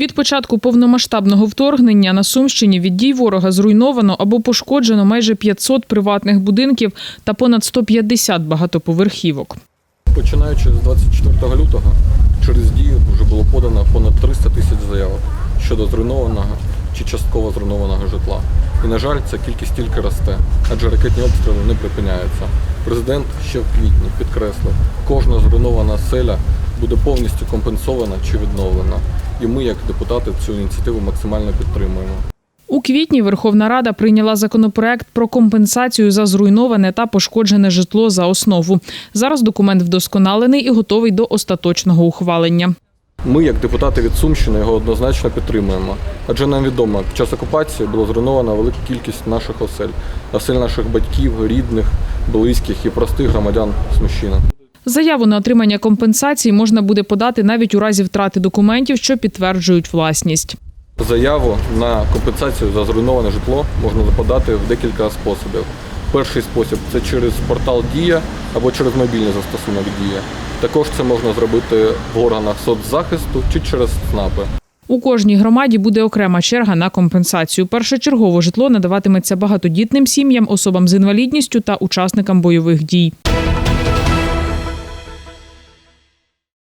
Від початку повномасштабного вторгнення на Сумщині від дій ворога зруйновано або пошкоджено майже 500 приватних будинків та понад 150 багатоповерхівок. Починаючи з 24 лютого, через дію вже було подано понад 300 тисяч заявок щодо зруйнованого чи частково зруйнованого житла. І, на жаль, ця кількість тільки росте, адже ракетні обстріли не припиняються. Президент ще в квітні підкреслив, кожна зруйнована селя буде повністю компенсована чи відновлена. І ми, як депутати, цю ініціативу максимально підтримуємо. У квітні Верховна Рада прийняла законопроект про компенсацію за зруйноване та пошкоджене житло за основу. Зараз документ вдосконалений і готовий до остаточного ухвалення. Ми, як депутати від Сумщини, його однозначно підтримуємо. Адже нам відомо, під час окупації було зруйновано велика кількість наших осель, осель наших батьків, рідних, близьких і простих громадян Сумщини. Заяву на отримання компенсації можна буде подати навіть у разі втрати документів, що підтверджують власність. Заяву на компенсацію за зруйноване житло можна подати в декілька способів. Перший спосіб це через портал Дія або через мобільний застосунок Дія. Також це можна зробити в органах соцзахисту чи через ЦНАПи. У кожній громаді буде окрема черга на компенсацію. Першочергово житло надаватиметься багатодітним сім'ям, особам з інвалідністю та учасникам бойових дій.